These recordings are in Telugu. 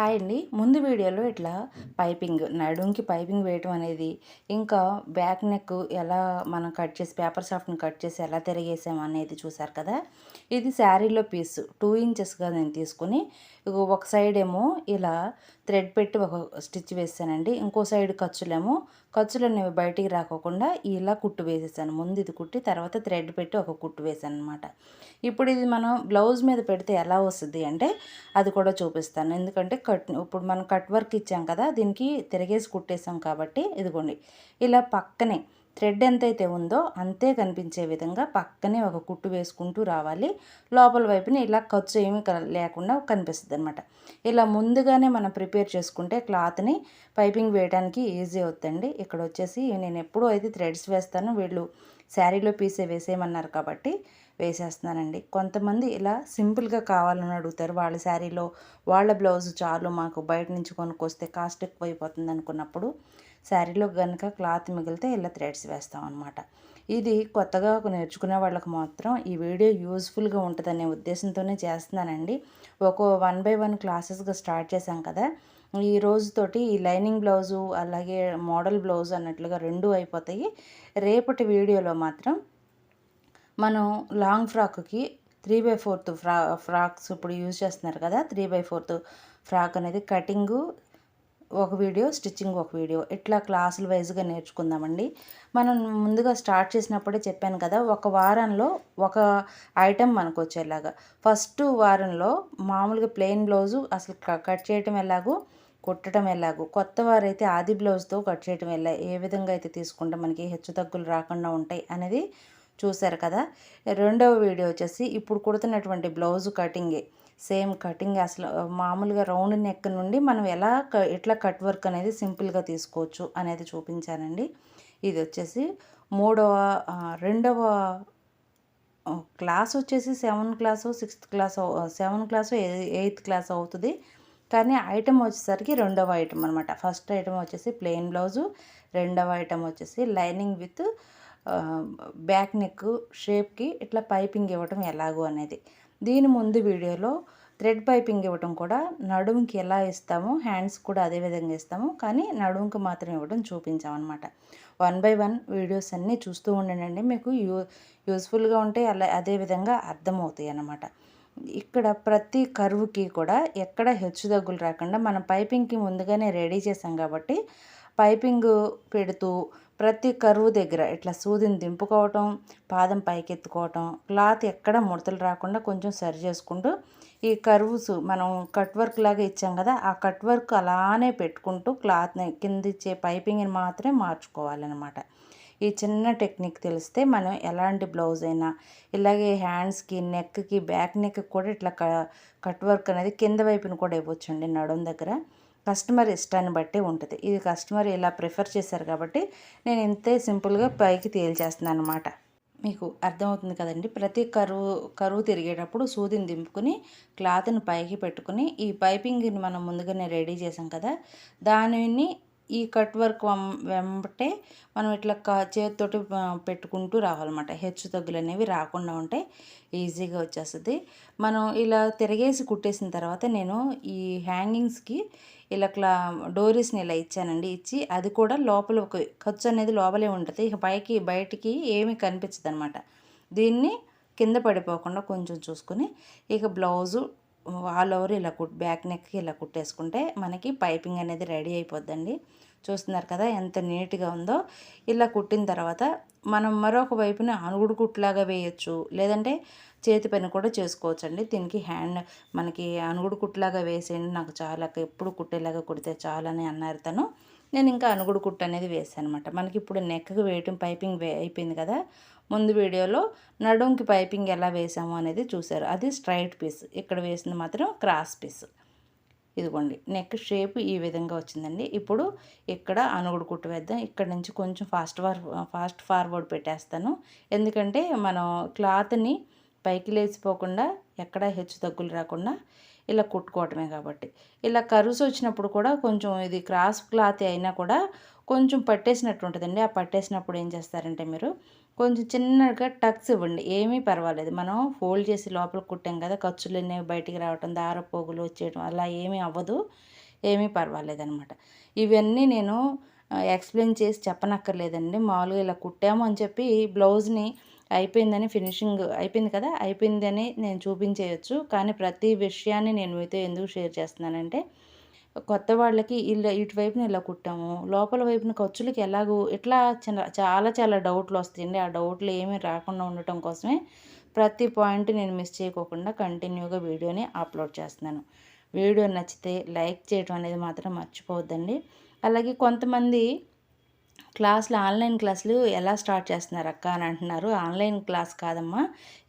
హాయ్ అండి. ముందు వీడియోలో ఇట్లా పైపింగ్ నడుంకి పైపింగ్ వేయటం అనేది ఇంకా బ్యాక్ నెక్ ఎలా మనం కట్ చేసి పేపర్ సాఫ్ట్ని కట్ చేసి ఎలా తిరిగేసాం అనేది చూసారు కదా? ఇది శారీలో పీస్ టూ ఇంచెస్గా నేను తీసుకుని ఒక సైడ్ ఏమో ఇలా థ్రెడ్ పెట్టి ఒక స్టిచ్ వేసానండి. ఇంకో సైడ్ ఖర్చులేమో ఖర్చులు అనేవి బయటికి రాకోకుండా ఇలా కుట్టు వేసేసాను. ముందు ఇది కుట్టి తర్వాత థ్రెడ్ పెట్టి ఒక కుట్టు వేసాను అనమాట ఇప్పుడు ఇది మనం బ్లౌజ్ మీద పెడితే ఎలా వస్తుంది అంటే అది కూడా చూపిస్తాను. ఎందుకంటే కట్ ఇప్పుడు మనం కట్ వర్క్ ఇచ్చాం కదా దీనికి తిరిగేసి కుట్టేసాం కాబట్టి ఇదిగోండి. ఇలా పక్కనే థ్రెడ్ ఎంతైతే ఉందో అంతే కనిపించే విధంగా పక్కనే ఒక కుట్టు వేసుకుంటూ రావాలి. లోపల వైపున ఇలా ఖర్చు ఏమీ లేకుండా కనిపిస్తుంది అనమాట ఇలా ముందుగానే మనం ప్రిపేర్ చేసుకుంటే క్లాత్ని పైపింగ్ వేయడానికి ఈజీ అవుతుందండి. ఇక్కడ వచ్చేసి నేను ఎప్పుడూ అయితే థ్రెడ్స్ వేస్తాను వీళ్ళు శారీలో పీసే వేసేయమన్నారు కాబట్టి వేసేస్తున్నానండి. కొంతమంది ఇలా సింపుల్గా కావాలని అడుగుతారు. వాళ్ళ శారీలో వాళ్ళ బ్లౌజ్ చాలు మాకు బయట నుంచి కొనుక్కొస్తే కాస్ట్ ఎక్కువ అయిపోతుంది అనుకున్నప్పుడు శారీలో కనుక క్లాత్ మిగిలితే ఇలా థ్రెడ్స్ వేస్తాం అనమాట ఇది కొత్తగా నేర్చుకునే వాళ్ళకి మాత్రం ఈ వీడియో యూస్ఫుల్గా ఉంటుందనే ఉద్దేశంతోనే చేస్తున్నానండి. ఒక వన్ బై వన్ క్లాసెస్గా స్టార్ట్ చేశాం కదా. ఈ రోజుతోటి ఈ లైనింగ్ బ్లౌజు అలాగే మోడల్ బ్లౌజ్ అన్నట్లుగా రెండు అయిపోతాయి. రేపటి వీడియోలో మాత్రం మనం లాంగ్ ఫ్రాక్కి త్రీ బై ఫోర్త్ ఫ్రా ఫ్రాక్స్ ఇప్పుడు యూజ్ చేస్తున్నారు కదా. త్రీ బై ఫోర్త్ ఫ్రాక్ అనేది కటింగు ఒక వీడియో స్టిచ్చింగ్ ఒక వీడియో. ఇట్లా క్లాసులు వైజ్గా నేర్చుకుందామండి. మనం ముందుగా స్టార్ట్ చేసినప్పుడే చెప్పాను కదా ఒక వారంలో ఒక ఐటెం మనకు వచ్చేలాగా. ఫస్ట్ వారంలో మామూలుగా ప్లెయిన్ బ్లౌజు అసలు కట్ చేయటం ఎలాగో కుట్టడం ఎలాగో. కొత్త వారైతే ఆది బ్లౌజ్తో కట్ చేయటం ఎలా ఏ విధంగా అయితే తీసుకుంటే మనకి హెచ్చు తగ్గులు రాకుండా ఉంటాయి అనేది చూశారు కదా. రెండవ వీడియో వచ్చేసి ఇప్పుడు కుడుతున్నటువంటి బ్లౌజ్ కటింగే. సేమ్ కటింగ్ అసలు మామూలుగా రౌండ్ నెక్ నుండి మనం ఎలా ఎట్లా కట్ వర్క్ అనేది సింపుల్గా తీసుకోవచ్చు అనేది చూపించానండి. ఇది వచ్చేసి మూడవ రెండవ క్లాస్ వచ్చేసి seven class sixth class seven class eighth class అవుతుంది. కానీ ఐటమ్ వచ్చేసరికి రెండవ ఐటమ్ అనమాట ఫస్ట్ ఐటమ్ వచ్చేసి ప్లెయిన్ బ్లౌజు రెండవ ఐటమ్ వచ్చేసి లైనింగ్ విత్ బ్యాక్ నెక్ షేప్కి ఇట్లా పైపింగ్ ఇవ్వటం ఎలాగో అనేది. దీని ముందు వీడియోలో థ్రెడ్ పైపింగ్ ఇవ్వటం కూడా నడుముకి ఎలా ఇస్తామో హ్యాండ్స్ కూడా అదే విధంగా ఇస్తాము కానీ నడుముకి మాత్రం ఇవ్వడం చూపించామన్నమాట. వన్ బై వన్ వీడియోస్ అన్నీ చూస్తూ ఉండండి మీకు యూ యూస్ఫుల్గా ఉంటే అలా అదే విధంగా అర్థమవుతాయి అన్నమాట. ఇక్కడ ప్రతి కరువుకి కూడా ఎక్కడ హెచ్చు దగ్గులు రాకుండా మనం పైపింగ్కి ముందుగానే రెడీ చేసాం కాబట్టి పైపింగ్ పెడుతూ ప్రతి కరువు దగ్గర ఇట్లా సూదిని దింపుకోవటం పాదం పైకెత్తుకోవటం క్లాత్ ఎక్కడ ముడతలు రాకుండా కొంచెం సరి చేసుకుంటూ ఈ కర్వ్స్ మనం కట్ వర్క్ లాగా ఇచ్చాం కదా ఆ కట్ వర్క్ అలానే పెట్టుకుంటూ క్లాత్ని కింద ఇచ్చే పైపింగ్ని మాత్రమే మార్చుకోవాలన్నమాట. ఈ చిన్న టెక్నిక్ తెలిస్తే మనం ఎలాంటి బ్లౌజ్ అయినా ఇలాగే హ్యాండ్స్కి నెక్కి బ్యాక్ నెక్ కూడా ఇట్లా కట్ వర్క్ అనేది కింద వైపున కూడా ఇవ్వచ్చండి నడుం దగ్గర. కస్టమర్ ఇష్టాన్ని బట్టి ఉంటుంది. ఇది కస్టమర్ ఇలా ప్రిఫర్ చేశారు కాబట్టి నేను ఇంతే సింపుల్గా పైకి తేల్చేస్తున్నాను అనమాట మీకు అర్థమవుతుంది కదండి? ప్రతి కరువు కరువు తిరిగేటప్పుడు సూదిని దింపుకుని క్లాత్ని పైకి పెట్టుకుని ఈ పైపింగ్ని మనం ముందుగానే రెడీ చేసాం కదా? దానిని ఈ కట్ వర్క్ వెంబటే మనం ఇట్లా చేతితోటి పెట్టుకుంటూ రావాలన్నమాట. హెచ్చు తగ్గులు అనేవి రాకుండా ఉంటే ఈజీగా వచ్చేస్తుంది. మనం ఇలా తిరగేసి కుట్టేసిన తర్వాత నేను ఈ హ్యాంగింగ్స్కి ఇలా క్లా డోరీస్ని ఇలా ఇచ్చానండి. ఇచ్చి అది కూడా లోపల ఒక ఖర్చు అనేది లోపలే ఉంటుంది. ఇక పైకి బయటికి ఏమీ కనిపించదు అనమాట దీన్ని కింద పడిపోకుండా కొంచెం చూసుకుని ఇక బ్లౌజు ఆల్ ఓవర్ ఇలా కుట్ బ్యాక్ నెక్కి ఇలా కుట్టేసుకుంటే మనకి పైపింగ్ అనేది రెడీ అయిపోద్దండి. చూస్తున్నారు కదా ఎంత నీట్గా ఉందో. ఇలా కుట్టిన తర్వాత మనం మరొక వైపున అనుగుడు కుట్లాగా వేయచ్చు. లేదంటే చేతి పని కూడా చేసుకోవచ్చు అండి దీనికి హ్యాండ్ మనకి అనుగుడు కుట్లాగా వేసేయండి. నాకు చాలా ఎప్పుడు కుట్టేలాగా కుడితే చాలని అన్నారు తను. నేను ఇంకా అనుగుడు కుట్టు అనేది వేసాను అనమాట మనకి ఇప్పుడు నెక్కకు వేయటం పైపింగ్ వే అయిపోయింది కదా ముందు వీడియోలో నడుంకి పైపింగ్ ఎలా వేసాము అనేది చూశారు. అది స్ట్రైట్ పీస్ ఇక్కడ వేసింది మాత్రం క్రాస్ పీస్. ఇదిగోండి నెక్ షేప్ ఈ విధంగా వచ్చిందండి. ఇప్పుడు ఇక్కడ అనుగుడు కుట్టు వేద్దాం. ఇక్కడ నుంచి కొంచెం ఫాస్ట్ ఫార్ ఫాస్ట్ ఫార్వర్డ్ పెట్టేస్తాను. ఎందుకంటే మనం క్లాత్ని పైకి లేచిపోకుండా ఎక్కడ హెచ్చు తగ్గులు రాకుండా ఇలా కుట్టుకోవటమే కాబట్టి. ఇలా కరువుస్ వచ్చినప్పుడు కూడా కొంచెం ఇది క్రాస్ క్లాత్ అయినా కూడా కొంచెం పట్టేసినట్టు ఉంటుందండి. ఆ పట్టేసినప్పుడు ఏం చేస్తారంటే మీరు కొంచెం చిన్నగా టక్స్ ఇవ్వండి. ఏమీ పర్వాలేదు. మనం ఫోల్డ్ చేసి లోపల కుట్టాం కదా ఖర్చులు అనేవి బయటికి రావటం దారపోగులు వచ్చేయడం అలా ఏమీ అవ్వదు. ఏమీ పర్వాలేదు అనమాట ఇవన్నీ నేను ఎక్స్ప్లెయిన్ చేసి చెప్పనక్కర్లేదండి. మామూలుగా ఇలా కుట్టాము అని చెప్పి బ్లౌజ్ని అయిపోయిందని ఫినిషింగ్ అయిపోయింది కదా అయిపోయిందని నేను చూపించేయచ్చు. కానీ ప్రతి విషయాన్ని నేను మీతో ఎందుకు షేర్ చేస్తున్నానంటే కొత్త వాళ్ళకి ఇలా ఇటువైపున ఇలా కుట్టాము లోపల వైపున ఖర్చులకి ఎలాగో ఇట్లా చిన్న చాలా చాలా డౌట్లు వస్తాయండి. ఆ డౌట్లు ఏమీ రాకుండా ఉండటం కోసమే ప్రతి పాయింట్ నేను మిస్ చేయకోకుండా కంటిన్యూగా వీడియోని అప్లోడ్ చేస్తున్నాను. వీడియో నచ్చితే లైక్ చేయడం అనేది మాత్రం మర్చిపోవద్దండి. అలాగే కొంతమంది క్లాసులు ఆన్లైన్ క్లాసులు ఎలా స్టార్ట్ చేస్తున్నారు అక్క అని అంటున్నారు. ఆన్లైన్ క్లాస్ కాదమ్మా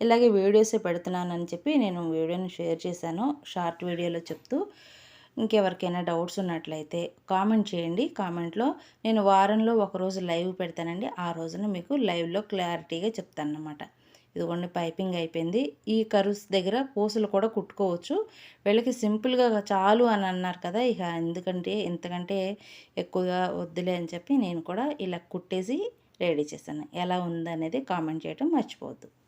ఇలాగే వీడియోసే పెడుతున్నానని చెప్పి నేను వీడియోని షేర్ చేశాను షార్ట్ వీడియోలో చెప్తూ. ఇంకెవరికైనా డౌట్స్ ఉన్నట్లయితే కామెంట్ చేయండి. కామెంట్లో నేను వారంలో ఒకరోజు లైవ్ పెడతానండి. ఆ రోజున మీకు లైవ్లో క్లారిటీగా చెప్తాను అన్నమాట ఇదిగోండి పైపింగ్ అయిపోయింది. ఈ కరుస్ దగ్గర పూసలు కూడా కుట్టుకోవచ్చు. వీళ్ళకి సింపుల్గా చాలు అని అన్నారు కదా ఇక ఎందుకంటే ఇంతకంటే ఎక్కువగా వద్దులే అని చెప్పి నేను కూడా ఇలా కుట్టేసి రెడీ చేశాను. ఎలా ఉందనేది కామెంట్ చేయడం మర్చిపోవద్దు.